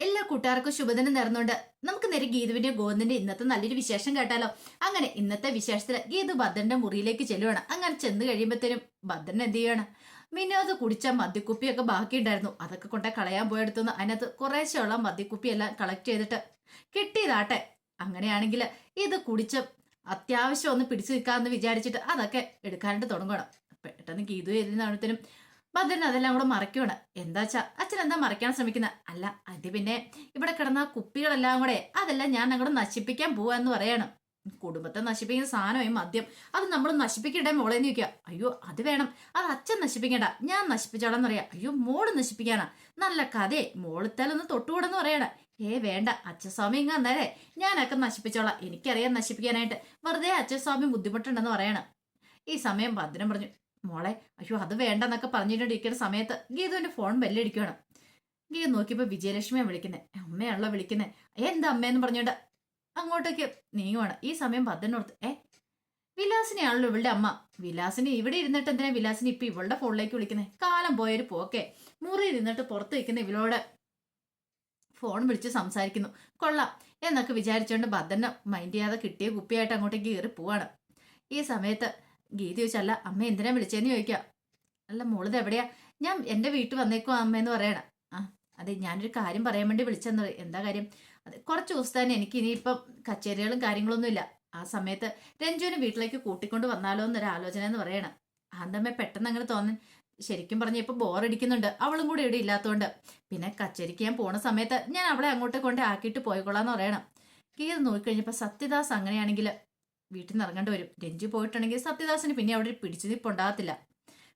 എല്ലാ കൂട്ടുകാർക്കും ശുഭദിനം നേർന്നുകൊണ്ട് നമുക്ക് നേരെ ഗീതുവിന്റെ ഗോവിന്ദന്റെ ഇന്നത്തെ നല്ലൊരു വിശേഷം കേട്ടാലോ? അങ്ങനെ ഇന്നത്തെ വിശേഷത്തിൽ ഗീതു ഭദ്രന്റെ മുറിയിലേക്ക് ചെല്ലുവാണ്. അങ്ങനെ ചെന്ന് കഴിയുമ്പോഴത്തേനും ഭദ്രൻ എന്ത് ചെയ്യാണ് വിനോദ് കുടിച്ച മദ്യക്കുപ്പിയൊക്കെ ബാക്കിയുണ്ടായിരുന്നു. അതൊക്കെ കൊണ്ടേ കളയാൻ പോയെടുത്തുനിന്ന് അതിനകത്ത് കുറേശ്ശെയുള്ള മദ്യക്കുപ്പിയെല്ലാം കളക്ട് ചെയ്തിട്ട് കിട്ടിയതാട്ടെ. അങ്ങനെയാണെങ്കിൽ ഇത് കുടിച്ച അത്യാവശ്യം ഒന്ന് പിടിച്ചു നിൽക്കാമെന്ന് വിചാരിച്ചിട്ട് അതൊക്കെ എടുക്കാനായിട്ട് തുടങ്ങണം പെട്ടെന്ന് ഗീതു എഴുതുന്നതിനും ഭദ്രൻ അതെല്ലാം കൂടെ മറയ്ക്കുവാണ് എന്താച്ചാ അച്ഛൻ എന്താ മറയ്ക്കാൻ ശ്രമിക്കുന്നത് അല്ല അത് പിന്നെ ഇവിടെ കിടന്ന കുപ്പികളെല്ലാം കൂടെ അതെല്ലാം ഞാൻ അങ്ങോട്ട് നശിപ്പിക്കാൻ പോവാ എന്ന് പറയാണ്. കുടുംബത്തെ നശിപ്പിക്കുന്ന സാധനമായി മദ്യം. അത് നമ്മൾ നശിപ്പിക്കണ്ടേ മോളെ എന്ന് ചോദിക്കുക. അയ്യോ അത് വേണം. അത് അച്ഛൻ നശിപ്പിക്കണ്ട. ഞാൻ നശിപ്പിച്ചോളാം എന്ന് പറയാം. അയ്യോ മോൾ നശിപ്പിക്കാനാ. നല്ല കഥയെ. മോളിത്താലൊന്ന് തൊട്ടുകൂടെന്ന് പറയണ. ഏ വേണ്ട. അച്ഛസ്വാമി ഇങ്ങ അന്നേരെ ഞാനൊക്കെ നശിപ്പിച്ചോളാം. എനിക്കറിയാം നശിപ്പിക്കാനായിട്ട്. വെറുതെ അച്ഛസ്വാമി ബുദ്ധിമുട്ടുണ്ടെന്ന് പറയണം. ഈ സമയം ഭദ്രം പറഞ്ഞു. മോളെ അയ്യോ അത് വേണ്ടെന്നൊക്കെ പറഞ്ഞിട്ടിരിക്കുന്ന സമയത്ത് ഗീതുവിന്റെ ഫോൺ ബെല്ലടിക്കുകയാണ്. ഗീതു നോക്കിയപ്പോ വിജയലക്ഷ്മിയെ വിളിക്കുന്നത് അമ്മയാണല്ലോ വിളിക്കുന്നത് എന്താ അമ്മയെന്ന് പറഞ്ഞോണ്ട്? അങ്ങോട്ടേക്ക് നീങ്ങുവാണ്. ഈ സമയം ഭദ്രനോർത്ത് ഏ വിലാസിനെയാണല്ലോ ഇവളുടെ അമ്മ. വിലാസിനെ ഇവിടെ ഇരുന്നിട്ട് എന്തിനാ വിലാസിനെ ഇപ്പൊ ഇവളുടെ ഫോണിലേക്ക് വിളിക്കുന്നത് കാലം പോയൊരു പോക്കെ. മുറി ഇരുന്നിട്ട് പുറത്ത് നിൽക്കുന്ന ഇവളോട് ഫോൺ വിളിച്ച് സംസാരിക്കുന്നു. കൊള്ളാം എന്നൊക്കെ വിചാരിച്ചുകൊണ്ട് ഭദ്രനെ മൈൻഡ് ചെയ്യാതെ കിട്ടിയ കുപ്പിയായിട്ട് അങ്ങോട്ടേക്ക് കയറി പോവാണ്. ഈ സമയത്ത് ഗീത ചോദിച്ചല്ല അമ്മ എന്തിനാ വിളിച്ചേന്ന് ചോദിക്കാം. അല്ല മോളിത് എവിടെയാ? ഞാൻ എന്റെ വീട്ടിൽ വന്നേക്കോ അമ്മയെന്ന് പറയണ. ആ അതെ ഞാനൊരു കാര്യം പറയാൻ വേണ്ടി വിളിച്ചെന്ന്. പറയും. എന്താ കാര്യം? അതെ കുറച്ച് ദിവസം തന്നെ എനിക്ക് ഇനിയിപ്പം കച്ചേരികളും കാര്യങ്ങളൊന്നും ഇല്ല. ആ സമയത്ത് രഞ്ജുവിനെ വീട്ടിലേക്ക് കൂട്ടിക്കൊണ്ട് വന്നാലോ എന്നൊരു ആലോചന എന്ന് പറയണം. ആന്തമ്മ പെട്ടെന്ന് അങ്ങനെ തോന്നൻ ശരിക്കും പറഞ്ഞ ഇപ്പൊ ബോറടിക്കുന്നുണ്ട്. അവളും കൂടി ഇവിടെ ഇല്ലാത്തതുകൊണ്ട് പിന്നെ കച്ചേരിക്ക് ഞാൻ പോണ സമയത്ത് ഞാൻ അവളെ അങ്ങോട്ട് കൊണ്ട് ആക്കിയിട്ട് പോയിക്കൊള്ളാന്ന് പറയണം. ഗീത നോക്കിക്കഴിഞ്ഞപ്പോൾ സത്യദാസ് അങ്ങനെയാണെങ്കിൽ വീട്ടിൽ നിന്ന് ഇറങ്ങേണ്ടി വരും. രഞ്ജു പോയിട്ടുണ്ടെങ്കിൽ സത്യദാസിന് പിന്നെ അവിടെ ഒരു പിടിച്ചു നിൽപ്പുണ്ടാകത്തില്ല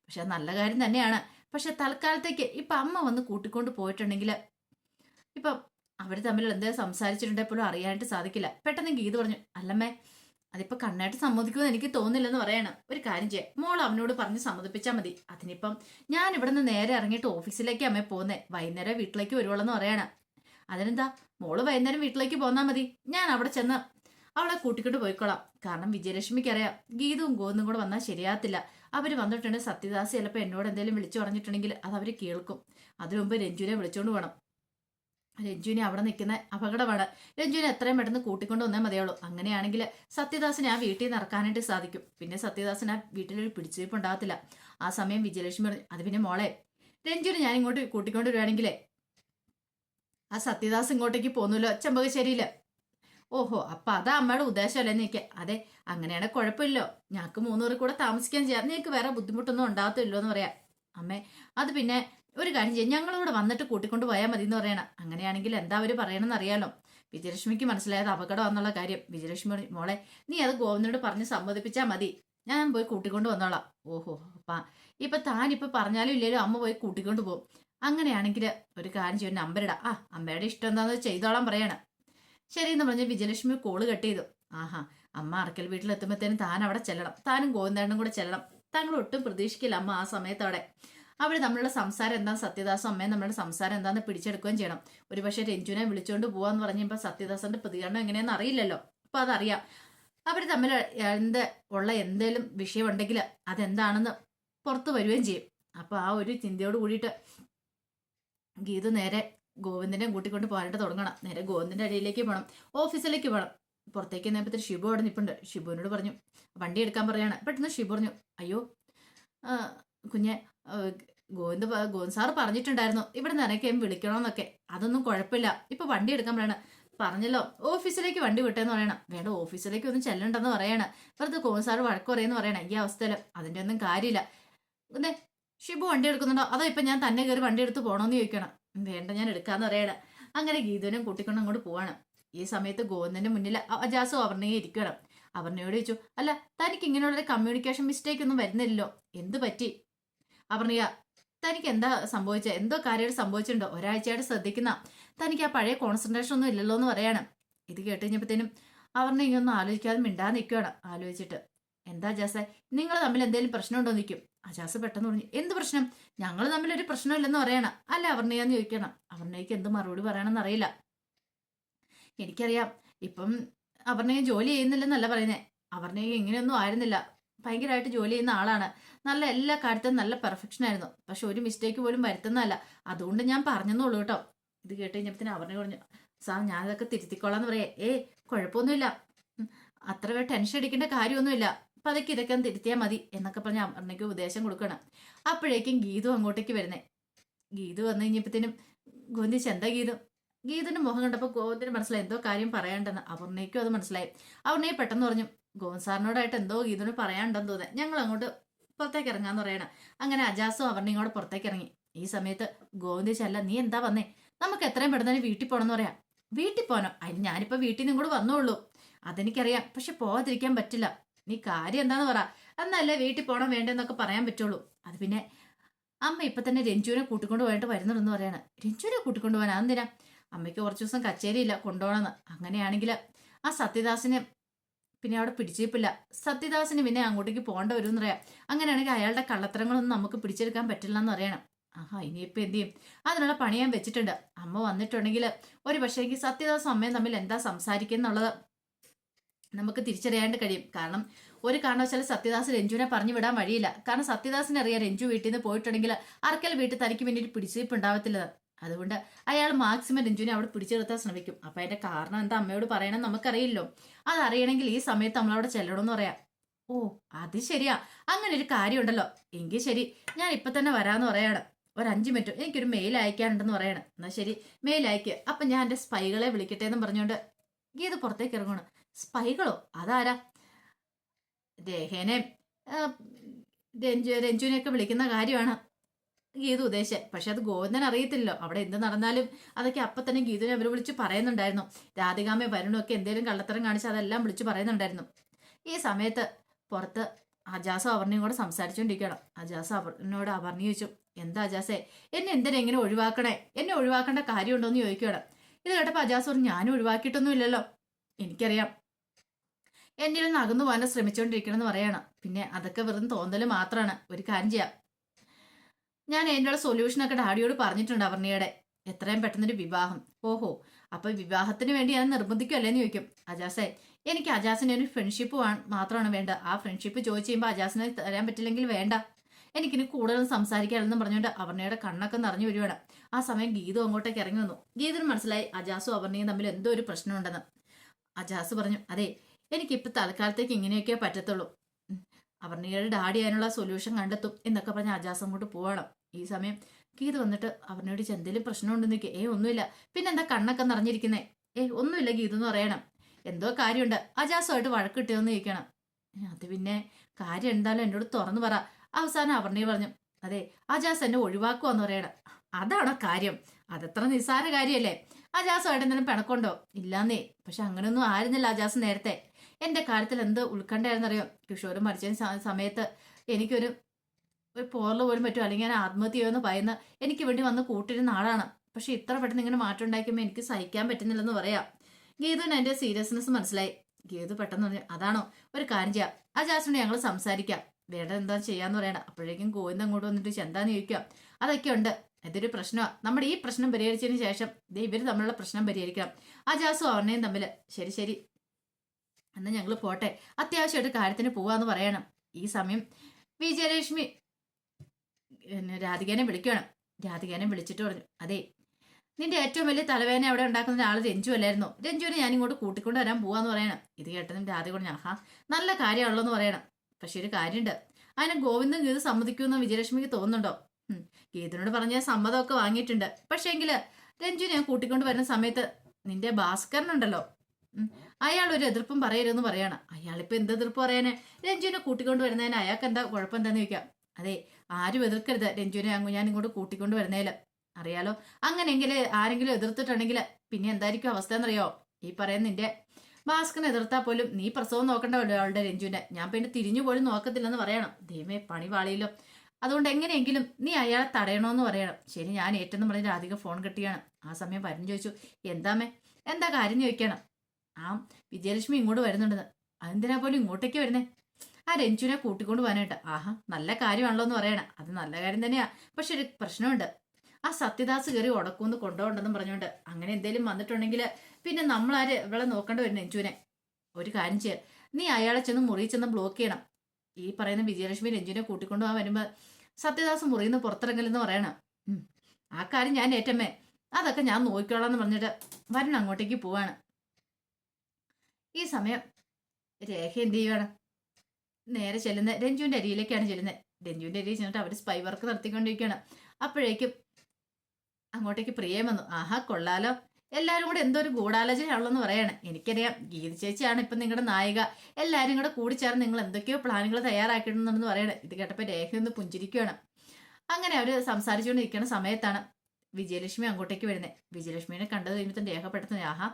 പക്ഷെ നല്ല കാര്യം തന്നെയാണ്. പക്ഷെ തൽക്കാലത്തേക്ക് ഇപ്പൊ അമ്മ വന്ന് കൂട്ടിക്കൊണ്ട് പോയിട്ടുണ്ടെങ്കിൽ ഇപ്പം അവർ തമ്മിൽ എന്തെങ്കിലും സംസാരിച്ചിട്ടുണ്ടെങ്കിൽ പോലും അറിയാനായിട്ട് സാധിക്കില്ല. പെട്ടെന്ന് ഗീത് പറഞ്ഞു അല്ലമ്മേ അതിപ്പോ കണ്ണായിട്ട് സമ്മതിക്കുമെന്ന് എനിക്ക് തോന്നില്ലെന്ന് പറയണം. ഒരു കാര്യം ചെയ്യാം. മോൾ അവനോട് പറഞ്ഞ് സമ്മതിപ്പിച്ചാൽ മതി. അതിനിപ്പം ഞാൻ ഇവിടെ നിന്ന് നേരെ ഇറങ്ങിയിട്ട് ഓഫീസിലേക്ക് അമ്മേ പോകുന്നത് വൈകുന്നേരം വീട്ടിലേക്ക് വരുവുള്ളെന്ന് പറയണം. അതിനെന്താ? മോൾ വൈകുന്നേരം വീട്ടിലേക്ക് പോന്നാൽ മതി. ഞാൻ അവിടെ ചെന്ന് അവളെ കൂട്ടിക്കൊണ്ട് പോയിക്കോളാം. കാരണം വിജയലക്ഷ്മിക്ക് അറിയാം ഗീതവും ഗോന്നും കൂടെ വന്നാൽ ശരിയാകത്തില്ല. അവർ വന്നിട്ടുണ്ട് സത്യദാസ് ചിലപ്പോൾ എന്നോട് എന്തെങ്കിലും വിളിച്ചു പറഞ്ഞിട്ടുണ്ടെങ്കിൽ അത് അവർ കേൾക്കും. അതിനു മുമ്പ് രഞ്ജുവിനെ വിളിച്ചോണ്ട് പോകണം രഞ്ജുവിനെ അവിടെ നിൽക്കുന്ന അപകടമാണ്. രഞ്ജുവിനെ എത്രയും പെട്ടെന്ന് കൂട്ടിക്കൊണ്ട് വന്നേ മതിയുള്ളൂ അങ്ങനെയാണെങ്കിൽ സത്യദാസിനെ ആ വീട്ടിൽ നിന്ന് ഇറക്കാനായിട്ട് സാധിക്കും. പിന്നെ സത്യദാസിന് ആ വീട്ടിലൊരു പിടിച്ചുവയ്പ് ഉണ്ടാകത്തില്ല. ആ സമയം വിജയലക്ഷ്മി പറഞ്ഞു അത് പിന്നെ മോളെ രഞ്ജുവിനെ ഞാൻ ഇങ്ങോട്ട് കൂട്ടിക്കൊണ്ട് വരികയാണെങ്കിലേ ആ സത്യദാസ് ഇങ്ങോട്ടേക്ക് പോകുന്നല്ലോ ചെമ്പകശ്ശേരിയിൽ. ഓഹോ അപ്പൊ അതാ അമ്മയുടെ ഉദ്ദേശമല്ലേ നീക്ക്? അതെ അങ്ങനെയാണ് കുഴപ്പമില്ലോ. ഞങ്ങൾക്ക് മൂന്നൂറിൽ കൂടെ താമസിക്കാൻ ചെയ്യാം. നിങ്ങൾക്ക് വേറെ ബുദ്ധിമുട്ടൊന്നും ഉണ്ടാകത്തില്ലോ എന്ന് പറയാം. അമ്മേ അത് പിന്നെ ഒരു കാര്യം ചെയ്യാം. ഞങ്ങളിവിടെ വന്നിട്ട് കൂട്ടിക്കൊണ്ട് പോയാൽ മതി എന്ന് പറയണം. അങ്ങനെയാണെങ്കിൽ എന്താ അവർ പറയണമെന്ന് അറിയാലോ. വിജയലക്ഷ്മിക്ക് മനസ്സിലായത് അപകടം എന്നുള്ള കാര്യം. വിജയലക്ഷ്മി മോളെ നീ അത് ഗോവിന്ദനോട് പറഞ്ഞ് സമ്മതിപ്പിച്ചാൽ മതി. ഞാൻ പോയി കൂട്ടിക്കൊണ്ട് വന്നോളാം. ഓഹോ അപ്പ. ഇപ്പൊ താനിപ്പോ പറഞ്ഞാലും ഇല്ലല്ലോ അമ്മ പോയി കൂട്ടിക്കൊണ്ട് പോകും. അങ്ങനെയാണെങ്കിൽ ഒരു കാര്യം ചെയ്യും നമ്പർ ഇടാം. ആ അമ്മയുടെ ഇഷ്ടം എന്താണെന്ന് ചെയ്തോളാം പറയണം. ശരി എന്ന് പറഞ്ഞ് വിജയലക്ഷ്മി കോൾ കട്ട് ചെയ്തു. ആഹാ അമ്മ അറക്കൽ വീട്ടിലെത്തുമ്പോഴത്തേനും താൻ അവിടെ ചെല്ലണം. താനും ഗോവിന്ദേണ്ണും കൂടെ ചെല്ലണം. താങ്കൾ ഒട്ടും പ്രതീക്ഷിക്കില്ല അമ്മ ആ സമയത്തോടെ അവർ നമ്മളുടെ സംസാരം എന്താ? സത്യദാസും അമ്മയും നമ്മളുടെ സംസാരം എന്താന്ന് പിടിച്ചെടുക്കുകയും ചെയ്യണം. ഒരുപക്ഷെ രഞ്ജുനെ വിളിച്ചുകൊണ്ട് പോവാന്ന് പറഞ്ഞപ്പോൾ സത്യദാസന്റെ പ്രതികരണം എങ്ങനെയാണെന്ന് അറിയില്ലല്ലോ. അപ്പൊ അതറിയാം. അവർ തമ്മിൽ എന്ത് ഉള്ള എന്തേലും വിഷയമുണ്ടെങ്കിൽ അതെന്താണെന്ന് പുറത്തു വരികയും ചെയ്യും. അപ്പൊ ആ ഒരു ചിന്തയോട് കൂടിയിട്ട് ഗീതു നേരെ ഗോവിന്ദനെ കൂട്ടിക്കൊണ്ട് പോകാനായിട്ട് തുടങ്ങണം. നേരെ ഗോവിന്ദന്റെ അടിയിലേക്ക് പോകണം ഓഫീസിലേക്ക് പോകണം പുറത്തേക്ക് നേപ്പത്തിൽ ഷിബു അവിടെ നിൽപ്പുണ്ട് ഷിബുവിനോട് പറഞ്ഞു വണ്ടി എടുക്കാൻ പറയാണ്. പെട്ടെന്ന് ഷിബു പറഞ്ഞു അയ്യോ കുഞ്ഞെ ഗോവിന്ദ് ഗോവിന്ദ് സാർ പറഞ്ഞിട്ടുണ്ടായിരുന്നു. ഇവിടെ നിറയ്ക്കുകയും വിളിക്കണമെന്നൊക്കെ അതൊന്നും കുഴപ്പമില്ല. ഇപ്പൊ വണ്ടി എടുക്കാൻ പറയണ. പറഞ്ഞല്ലോ ഓഫീസിലേക്ക് വണ്ടി വിട്ടേന്ന് പറയണം. വേണ്ട ഓഫീസിലേക്ക് ഒന്നും ചെല്ലണ്ടെന്ന് പറയണം. വെറുതെ ഗോവിന്ദ് സാർ വഴക്ക് പറയുന്നു പറയണം. ഈ അവസ്ഥയിൽ അതിന്റെ ഒന്നും കാര്യമില്ല. ഷിബു വണ്ടി എടുക്കുന്നുണ്ടോ? അതോ ഇപ്പൊ ഞാൻ തന്നെ കയറി വണ്ടി എടുത്ത് പോകണമെന്ന് ചോദിക്കണം? വേണ്ട ഞാൻ എടുക്കാന്ന് പറയണ. അങ്ങനെ ഗീതുവിനെ കൂട്ടിക്കൊണ്ട് അങ്ങോട്ട് പോവാണ്. ഈ സമയത്ത് ഗോവിന്ദന്റെ മുന്നിൽ അജാസ് അവർണയെ ഇരിക്കണം അവർണയോട് ചോദിച്ചു അല്ല തനിക്ക് ഇങ്ങനെയുള്ളൊരു കമ്മ്യൂണിക്കേഷൻ മിസ്റ്റേക്ക് ഒന്നും വരുന്നില്ലല്ലോ. എന്ത് പറ്റി? അവർണിയ തനിക്ക് എന്താ സംഭവിച്ച? എന്തോ കാര്യമായിട്ട് സംഭവിച്ചിട്ടുണ്ടോ? ഒരാഴ്ചയായിട്ട് ശ്രദ്ധിക്കുന്ന. തനിക്ക് ആ പഴയ കോൺസെൻട്രേഷൻ ഒന്നും ഇല്ലല്ലോ എന്ന് പറയാണ്. ഇത് കേട്ട് കഴിഞ്ഞപ്പോഴത്തേനും അവർണ ഇങ്ങൊന്നും ആലോചിക്കാതെ മിണ്ടാതെ നിൽക്കുകയാണ്. ആലോചിച്ചിട്ട് എന്താ ജാസ നിങ്ങൾ തമ്മിൽ എന്തെങ്കിലും പ്രശ്നമുണ്ടോ? നിൽക്കും അജാസ് പെട്ടെന്ന് പറഞ്ഞു എന്ത് പ്രശ്നം? ഞങ്ങൾ തമ്മിലൊരു പ്രശ്നമില്ലെന്ന് പറയണം. അല്ല അവർണയാന്ന് ചോദിക്കണം. അവർണയ്ക്ക് എന്ത് മറുപടി പറയണമെന്ന് അറിയില്ല. എനിക്കറിയാം. ഇപ്പം അവർണയെ ജോലി ചെയ്യുന്നില്ലെന്നല്ല പറയുന്നത് അവർണയെ ഇങ്ങനെയൊന്നും ആയിരുന്നില്ല. ഭയങ്കരമായിട്ട് ജോലി ചെയ്യുന്ന ആളാണ്. നല്ല എല്ലാ കാര്യത്തിലും നല്ല പെർഫെക്ഷൻ ആയിരുന്നു. പക്ഷെ ഒരു മിസ്റ്റേക്ക് പോലും വരുത്തുന്നതല്ല. അതുകൊണ്ട് ഞാൻ പറഞ്ഞെന്നുള്ളൂ കേട്ടോ. ഇത് കേട്ട് കഴിഞ്ഞപ്പത്തിന് അവറിനെ പറഞ്ഞു സാർ ഞാനതൊക്കെ തിരുത്തിക്കോളാന്ന് പറയാം. ഏ കുഴപ്പമൊന്നുമില്ല. അത്ര ടെൻഷൻ അടിക്കേണ്ട കാര്യമൊന്നുമില്ല. പതുക്കെ ഇതൊക്കെ ഒന്ന് തിരുത്തിയാൽ മതി എന്നൊക്കെ പറഞ്ഞ് അമ്മയ്ക്ക് ഉപദേശം കൊടുക്കണം. അപ്പോഴേക്കും ഗീതു അങ്ങോട്ടേക്ക് വരുന്നേ. ഗീതു വന്നു കഴിഞ്ഞപ്പോഴത്തേനും ഗോന്തിച്ച് എന്താ ഗീതു? ഗീതുവിന്റെ മുഖം കണ്ടപ്പോൾ ഗോവിന്ദിന് മനസ്സിലായി എന്തോ കാര്യം പറയാണ്ടെന്ന് അപർണയ്ക്കും അത് മനസ്സിലായി. അപർണയെ പെട്ടെന്ന് പറഞ്ഞു ഗോവിന്ദ് സാറിനോടായിട്ട് എന്തോ ഗീതുവിന് പറയാണ്ടെന്ന് തോന്നുന്നത് ഞങ്ങൾ അങ്ങോട്ട് പുറത്തേക്ക് ഇറങ്ങാന്ന് പറയണം. അങ്ങനെ അജാസും അപർണയും പുറത്തേക്ക് ഇറങ്ങി. ഈ സമയത്ത് ഗോവിന്ദിച്ച് അല്ല നീ എന്താ വന്നേ? നമുക്ക് എത്രയും പെട്ടെന്ന് വീട്ടിൽ പോകണമെന്ന് പറയാം. വീട്ടിൽ പോകണം അതിന് ഞാനിപ്പോൾ വീട്ടിൽ നിന്നും കൂടെ വന്നോളൂ അതെനിക്കറിയാം. പക്ഷെ പോകാതിരിക്കാൻ പറ്റില്ല. നീ കാര്യം എന്താന്ന് പറ. എന്നല്ലേ വീട്ടിൽ പോകണം വേണ്ടെന്നൊക്കെ പറയാൻ പറ്റുള്ളൂ. അത് പിന്നെ അമ്മ ഇപ്പൊ തന്നെ രഞ്ജുവിനെ കൂട്ടിക്കൊണ്ട് പോയിട്ട് വരുന്നുണ്ടെന്ന് പറയാണ്. രഞ്ജുവിനെ കൂട്ടിക്കൊണ്ട് പോകാൻ അതെന്തിനാ? അമ്മയ്ക്ക് കുറച്ച് ദിവസം കച്ചേരിയില്ല കൊണ്ടുപോകണമെന്ന്. അങ്ങനെയാണെങ്കിൽ ആ സത്യദാസിനെ പിന്നെ അവിടെ പിടിച്ചേപ്പില്ല സത്യദാസിന് പിന്നെ അങ്ങോട്ടേക്ക് പോകേണ്ട വരും എന്ന് പറയാം. അങ്ങനെയാണെങ്കിൽ അയാളുടെ കള്ളത്തരങ്ങളൊന്നും നമുക്ക് പിടിച്ചെടുക്കാൻ പറ്റില്ല എന്ന് പറയണം. ആഹാ ഇനിയിപ്പോൾ എന്ത് ചെയ്യും? അതിനുള്ള പണി ഞാൻ വെച്ചിട്ടുണ്ട്. അമ്മ വന്നിട്ടുണ്ടെങ്കിൽ ഒരു പക്ഷേ എനിക്ക് സത്യദാസും അമ്മയും തമ്മിൽ എന്താ സംസാരിക്കുന്നുള്ളത് നമുക്ക് തിരിച്ചറിയാണ്ട് കഴിയും. കാരണം ഒരു കാരണവശാലും സത്യദാസ് രഞ്ജുവിനെ പറഞ്ഞു വിടാൻ വഴിയില്ല. കാരണം സത്യദാസിനെ അറിയാം രഞ്ജു വീട്ടിൽ നിന്ന് പോയിട്ടുണ്ടെങ്കിൽ അർക്കൽ വീട്ടിൽ തനിക്ക് വേണ്ടിയിട്ട് പിടിച്ചിരിപ്പ് ഉണ്ടാവത്തില്ല അതുകൊണ്ട് അയാൾ മാക്സിമം രഞ്ജുവിനെ അവിടെ പിടിച്ചു നിർത്താൻ ശ്രമിക്കും. അപ്പൊ അതിന്റെ കാരണം എന്താ അമ്മയോട് പറയണം നമുക്കറിയില്ലോ. അതറിയണമെങ്കിൽ ഈ സമയത്ത് നമ്മൾ നമ്മളവിടെ ചെല്ലണമെന്ന് പറയാം. ഓ അത് ശരിയാ. അങ്ങനെ ഒരു കാര്യമുണ്ടല്ലോ. എങ്കിൽ ശരി ഞാൻ ഇപ്പൊ തന്നെ വരാന്ന് പറയാണ്. ഒരു അഞ്ച് മിനിറ്റ് എനിക്കൊരു മെയിൽ അയക്കാനുണ്ടെന്ന് പറയണം. എന്നാ ശരി മെയിൽ അയക്കുക അപ്പൊ ഞാൻ എന്റെ സ്പൈകളെ വിളിക്കട്ടെ എന്ന് പറഞ്ഞുകൊണ്ട് ഗീത പുറത്തേക്ക് ഇറങ്ങണം സ്പൈകളോ? അതാരാ? രേഖേനെ രഞ്ജു രഞ്ജുവിനെയൊക്കെ വിളിക്കുന്ന കാര്യമാണ് ഗീതു ഉദ്ദേശം പക്ഷെ അത് ഗോവിന്ദൻ അറിയത്തില്ലല്ലോ. അവിടെ എന്ത് നടന്നാലും അതൊക്കെ അപ്പം തന്നെ ഗീതുവിനെ അവർ വിളിച്ച് പറയുന്നുണ്ടായിരുന്നു. രാധികാമ്മ വരുണൊക്കെ എന്തെങ്കിലും കള്ളത്തരം കാണിച്ച് അതെല്ലാം വിളിച്ച് പറയുന്നുണ്ടായിരുന്നു. ഈ സമയത്ത് പുറത്ത് അജാസ അവർണിയും കൂടെ സംസാരിച്ചുകൊണ്ടിരിക്കണം അജാസ അവർണിയോട് അവർണി ചോദിച്ചു എന്താ അജാസേ എന്നെ എന്തിനാ ഇങ്ങനെ ഒഴിവാക്കണേ? എന്നെ ഒഴിവാക്കേണ്ട കാര്യമുണ്ടോ എന്ന് ചോദിക്കണം ഇത് കേട്ടപ്പോൾ അജാസ് പറഞ്ഞു ഞാനും ഒഴിവാക്കിയിട്ടൊന്നും ഇല്ലല്ലോ. എനിക്കറിയാം. എന്നിൽ നിന്ന് അകന്നു പോകാൻ ശ്രമിച്ചുകൊണ്ടിരിക്കണമെന്ന് പറയണം. പിന്നെ അതൊക്കെ വെറും തോന്നൽ മാത്രമാണ് ഒരു കാര്യം ചെയ്യാം. ഞാൻ എന്റെ സൊല്യൂഷനൊക്കെ ഡാഡിയോട് പറഞ്ഞിട്ടുണ്ട് അവർണിയുടെ എത്രയും പെട്ടെന്നൊരു വിവാഹം. ഓഹോ അപ്പൊ വിവാഹത്തിന് വേണ്ടി ഞാൻ നിർബന്ധിക്കുമല്ലേന്ന് ചോദിക്കും. അജാസെ എനിക്ക് അജാസിന് ഒരു ഫ്രണ്ട്ഷിപ്പ് മാത്രമാണ് വേണ്ട. ആ ഫ്രണ്ട്ഷിപ്പ് ചോദിച്ചു കഴിയുമ്പോൾ അജാസിനെ തരാൻ പറ്റില്ലെങ്കിൽ വേണ്ട. എനിക്കിനി കൂടുതൽ സംസാരിക്കാനെന്ന് പറഞ്ഞുകൊണ്ട് അവർണയുടെ കണ്ണൊക്കെ നിറഞ്ഞു വരുവാണ് ആ സമയം ഗീതു അങ്ങോട്ടേക്ക് ഇറങ്ങി വന്നു. ഗീതിന് മനസ്സിലായി അജാസും അവർണയും തമ്മിൽ എന്തോ ഒരു പ്രശ്നമുണ്ടെന്ന്. അജാസ് പറഞ്ഞു അതെ എനിക്കിപ്പോൾ തൽക്കാലത്തേക്ക് ഇങ്ങനെയൊക്കെ പറ്റത്തുള്ളൂ. അവർണിയുടെ ഡാഡി അതിനുള്ള സൊല്യൂഷൻ കണ്ടെത്തും എന്നൊക്കെ പറഞ്ഞ് അജാസ് അങ്ങോട്ട് പോകണം ഈ സമയം ഗീത് വന്നിട്ട് അവനോട് എന്തെങ്കിലും പ്രശ്നമുണ്ടെന്ന് നിൽക്കുക ഏ ഒന്നുമില്ല. പിന്നെന്താ കണ്ണൊക്കെ നിറഞ്ഞിരിക്കുന്നേ? ഏ ഒന്നുമില്ല ഗീത് എന്ന് പറയണം. എന്തോ കാര്യമുണ്ട്. അജാസുമായിട്ട് വഴക്ക് കിട്ടിയെന്ന് ചോദിക്കണം. "ഏ, അത് പിന്നെ കാര്യം എന്തായാലും എന്നോട് തുറന്നു പറ. അവസാനം അവർണി പറഞ്ഞു. അതെ അജാസ് എന്നെ ഒഴിവാക്കുവാന്ന് പറയണം. അതാണോ കാര്യം. അതത്ര നിസ്സാര കാര്യമല്ലേ അജാസുമായിട്ട് എന്തെങ്കിലും പിണക്കുണ്ടോ ഇല്ലാന്നേ. പക്ഷെ അങ്ങനെയൊന്നും ആയിരുന്നില്ല അജാസ് നേരത്തെ. എന്റെ കാര്യത്തിൽ എന്ത് ഉൾക്കണ്ടായിരുന്നറിയോ കിഷോർ മരിച്ച സമയത്ത് എനിക്കൊരു ഒരു പോറൽ പോലും പറ്റും? അല്ലെങ്കിൽ ഞാൻ ആത്മഹത്യ ചെയ്യുമെന്ന് പറയുന്ന എനിക്ക് വേണ്ടി വന്ന് കൂട്ടിരുന്ന ആളാണ്. പക്ഷെ ഇത്ര പെട്ടെന്ന് ഇങ്ങനെ മാറ്റം ഉണ്ടാക്കുമ്പോൾ എനിക്ക് സഹിക്കാൻ പറ്റുന്നില്ലെന്ന് പറയാം. ഗീതുവിന് എന്റെ സീരിയസ്നെസ് മനസ്സിലായി. ഗീതു പെട്ടെന്ന് പറഞ്ഞു അതാണോ? ഒരു കാര്യം ചെയ്യാം. ആ ഞങ്ങൾ സംസാരിക്കാം. വേണ്ട എന്താ ചെയ്യാന്ന് പറയണം. അപ്പോഴേക്കും ഗോവിന്ദം അങ്ങോട്ട് വന്നിട്ട് ചെന്താന്ന് ചോദിക്കാം അതൊക്കെ ഉണ്ട്. ഇതൊരു പ്രശ്നമാണ് നമ്മുടെ ഈ പ്രശ്നം പരിഹരിച്ചതിന് ശേഷം ദേ ഇവർ തമ്മിലുള്ള പ്രശ്നം പരിഹരിക്കണം. ആ ജാസും അവർണയും തമ്മിൽ ശരി ശരി. എന്നാൽ ഞങ്ങൾ പോട്ടെ. അത്യാവശ്യമായിട്ട് കാര്യത്തിന് പോവാന്ന് പറയണം. ഈ സമയം വിജയലക്ഷ്മി രാധികേനെ വിളിക്കണം. രാധികേനെ വിളിച്ചിട്ട് പറഞ്ഞു അതെ നിന്റെ ഏറ്റവും വലിയ തലവേദന അവിടെ ഉണ്ടാക്കുന്ന ആൾ രഞ്ജു അല്ലായിരുന്നു? രഞ്ജുവിനെ ഞാൻ ഇങ്ങോട്ട് കൂട്ടിക്കൊണ്ട് വരാൻ പോവാന്ന് പറയണം. ഇത് കേട്ടതും രാധിക പറഞ്ഞു ആഹാ നല്ല കാര്യമാണല്ലോ എന്ന് പറയണം. പക്ഷെ ഒരു കാര്യമുണ്ട്. അതിനെ ഗോവിന്ദൻ ഇത് സമ്മതിക്കുമെന്ന് വിജയലക്ഷ്മിക്ക് തോന്നുന്നുണ്ടോ? ഗീതനോട് പറഞ്ഞ സമ്മതമൊക്കെ വാങ്ങിയിട്ടുണ്ട്. പക്ഷേങ്കിൽ രഞ്ജു ഞാൻ കൂട്ടിക്കൊണ്ട് വരുന്ന സമയത്ത് നിന്റെ ഭാസ്കരനുണ്ടല്ലോ. അയാൾ ഒരു എതിർപ്പും പറയരുതെന്ന് പറയാണ്. അയാളിപ്പോ എന്ത് എതിർപ്പ് പറയാന്? രഞ്ജുവിനെ കൂട്ടിക്കൊണ്ട് വരുന്നതിന് അയാൾക്ക് എന്താ കുഴപ്പം എന്താന്ന് ചോദിക്കാം. അതെ ആരും എതിർക്കരുത്. രഞ്ജുവിനെ അങ്ങ് ഞാൻ ഇങ്ങോട്ട് കൂട്ടിക്കൊണ്ട് വരുന്നതിൽ അറിയാലോ? അങ്ങനെയെങ്കിൽ ആരെങ്കിലും എതിർത്തിട്ടുണ്ടെങ്കിൽ പിന്നെ എന്തായിരിക്കും അവസ്ഥ എന്നറിയോ ഈ പറയുന്ന നിന്റെ ഭാസ്കറിനെ എതിർത്താൽ പോലും നീ പ്രസവം നോക്കണ്ടല്ലോ അവളുടെ രഞ്ജുവിനെ. ഞാൻ പിന്നെ തിരിഞ്ഞു പോലും നോക്കത്തില്ലെന്ന് പറയണം. ദൈവമേ പണി പാളിയല്ലോ അതുകൊണ്ട് എങ്ങനെയെങ്കിലും നീ അയാളെ തടയണമെന്ന് പറയണം. ശരി ഞാൻ ഏറ്റവും പറഞ്ഞ് രാധിക ഫോൺ കിട്ടിയാണ്. ആ സമയം വരും ചോദിച്ചു എന്താമേ എന്താ കാര്യം ചോദിക്കണം? ആ വിജയലക്ഷ്മി ഇങ്ങോട്ട് വരുന്നുണ്ടെന്ന്. അതെന്തിനാ പോലും ഇങ്ങോട്ടേക്ക് വരുന്നേ? ആ രഞ്ജുവിനെ കൂട്ടിക്കൊണ്ട് പോകാനായിട്ട്. ആഹാ നല്ല കാര്യമാണല്ലോ എന്ന് പറയണം. അത് നല്ല കാര്യം തന്നെയാ. പക്ഷെ ഒരു പ്രശ്നമുണ്ട്. ആ സത്യദാസ് കയറി ഉടക്കൂന്ന് കൊണ്ടുപോകണ്ടെന്നും പറഞ്ഞുകൊണ്ട് അങ്ങനെ എന്തേലും വന്നിട്ടുണ്ടെങ്കിൽ പിന്നെ നമ്മളാര് ഇവളെ നോക്കേണ്ടി വരും രഞ്ജുവിനെ? ഒരു കാര്യം ചെയ്യാം. നീ അയാളെ ചെന്ന് മുറിയിൽ ചെന്ന് ബ്ലോക്ക് ചെയ്യണം. ഈ പറയുന്ന വിജയലക്ഷ്മി രഞ്ജുവിനെ കൂട്ടിക്കൊണ്ടുപോകാൻ വരുമ്പോൾ സത്യദാസ് മുറിയിൽ നിന്ന് പുറത്തിറങ്ങലെന്ന് പറയണം. ആ കാര്യം ഞാൻ ഏറ്റമ്മേ അതൊക്കെ ഞാൻ നോക്കിക്കോളാം എന്ന് പറഞ്ഞിട്ട് വരൻ അങ്ങോട്ടേക്ക് പോവാണ്. ഈ സമയം രേഖ എന്ത് ചെയ്യുവാണ്? നേരെ ചെല്ലുന്ന രഞ്ജുവിന്റെ അരിയിലേക്കാണ് ചെല്ലുന്നത് രഞ്ജുവിന്റെ അരിയിൽ ചെന്നിട്ട് അവർ സ്പൈ വർക്ക് നടത്തിക്കൊണ്ടിരിക്കുകയാണ് അപ്പോഴേക്കും അങ്ങോട്ടേക്ക് പ്രിയം വന്നു. ആഹാ കൊള്ളാലോ. എല്ലാവരും കൂടെ എന്തോ ഒരു ഗൂഢാലോചനയാണല്ലോ പറയണേ. എനിക്കറിയാം. ഗീത ചേച്ചിയാണ് ഇപ്പം നിങ്ങളുടെ നായിക. എല്ലാവരും കൂടെ കൂടി ചേർന്ന് നിങ്ങൾ എന്തൊക്കെയോ പ്ലാനുകൾ തയ്യാറാക്കിയിട്ടുണ്ടെന്ന് പറയണേ. ഇത് കേട്ടപ്പോൾ രേഖയൊന്ന് പുഞ്ചിരിക്കുകയാണ് അങ്ങനെ അവർ സംസാരിച്ചുകൊണ്ടിരിക്കുന്ന സമയത്താണ് വിജയലക്ഷ്മി അങ്ങോട്ടേക്ക് വരുന്നത് വിജയലക്ഷ്മിനെ കണ്ടത് കഴിയുമ്പോൾ രേഖ പെട്ടെന്ന് ആഹാ.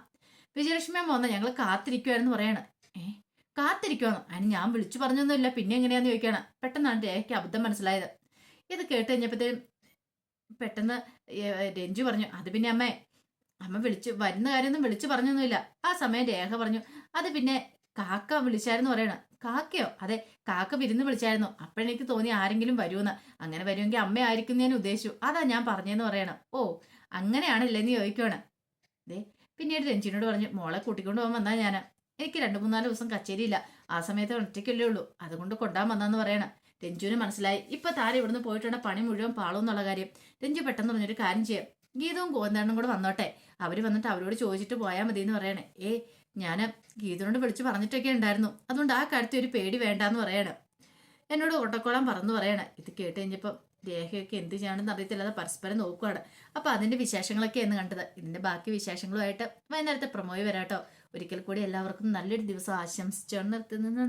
വിജയലക്ഷ്മി അമ്മ വന്ന. ഞങ്ങൾ കാത്തിരിക്കുവായിരുന്നു പറയാണ്. ഏ? കാത്തിരിക്കുവാന്ന് അതിന് ഞാൻ വിളിച്ചു പറഞ്ഞൊന്നുമില്ല. പിന്നെ എങ്ങനെയാന്ന് ചോദിക്കുകയാണ്. പെട്ടെന്നാണ് രേഖയ്ക്ക് അബദ്ധം മനസ്സിലായത്. ഇത് കേട്ട് കഴിഞ്ഞപ്പോഴത്തേനും പെട്ടെന്ന് രഞ്ജു പറഞ്ഞു അത് പിന്നെ അമ്മേ അമ്മ വിളിച്ചു വരുന്ന കാര്യമൊന്നും വിളിച്ചു പറഞ്ഞൊന്നുമില്ല. ആ സമയം രേഖ പറഞ്ഞു. അത് പിന്നെ കാക്ക വിളിച്ചായിരുന്നു പറയണ. കാക്കയോ? അതെ കാക്ക വിരുന്ന് വിളിച്ചായിരുന്നു. അപ്പോഴെനിക്ക് തോന്നി ആരെങ്കിലും വരുമെന്ന്. അങ്ങനെ വരുമെങ്കിൽ അമ്മയായിരിക്കും ഞാൻ ഉദ്ദേശിച്ചു. അതാ ഞാൻ പറഞ്ഞെന്ന് പറയണം. ഓ അങ്ങനെയാണല്ലേന്ന് ചോദിക്കുവാണ്. ദേ പിന്നീട് രഞ്ജിനോട് പറഞ്ഞു മോളെ കൂട്ടിക്കൊണ്ട് പോകാൻ വന്നാ ഞാൻ എനിക്ക് രണ്ട് മൂന്നാൽ ദിവസം കച്ചേരിയില്ല ആ സമയത്ത് ഒറ്റയ്ക്കല്ലേ ഉള്ളൂ. അതുകൊണ്ട് കൊണ്ടാൻ വന്നാന്ന് പറയണം. രഞ്ജുവിന് മനസ്സിലായി. ഇപ്പൊ താരം ഇവിടുന്ന് പോയിട്ടുണ്ട് പണി മുഴുവൻ പാളും എന്നുള്ള കാര്യം. രഞ്ജു പെട്ടെന്ന് പറഞ്ഞൊരു കാര്യം ചെയ്യാം. ഗീതവും ഗോവിന്ദനും കൂടെ വന്നോട്ടെ. അവർ വന്നിട്ട് അവരോട് ചോദിച്ചിട്ട് പോയാൽ മതി എന്ന് പറയണേ. ഏ ഞാൻ ഗീതനോട് വിളിച്ച് പറഞ്ഞിട്ടൊക്കെ ഉണ്ടായിരുന്നു. അതുകൊണ്ട് ആ കാര്യത്തിൽ ഒരു പേടി വേണ്ടാന്ന് പറയണേ. എന്നോട് ഓട്ടക്കോളം പറന്ന് പറയണേ. ഇത് കേട്ട് കഴിഞ്ഞപ്പോൾ രേഖയൊക്കെ എന്ത് ചെയ്യണമെന്ന് അറിയത്തില്ലാതെ പരസ്പരം നോക്കുകയാണ് അപ്പോൾ അതിന്റെ എന്ന് കണ്ടത്. ഇതിന്റെ ബാക്കി വിശേഷങ്ങളുമായിട്ട് വൈകുന്നേരത്തെ പ്രമോയ് വരാട്ടോ. ഒരിക്കൽ കൂടി എല്ലാവർക്കും നല്ലൊരു ദിവസം ആശംസിച്ചുകൊണ്ട് നിർത്തുന്നു.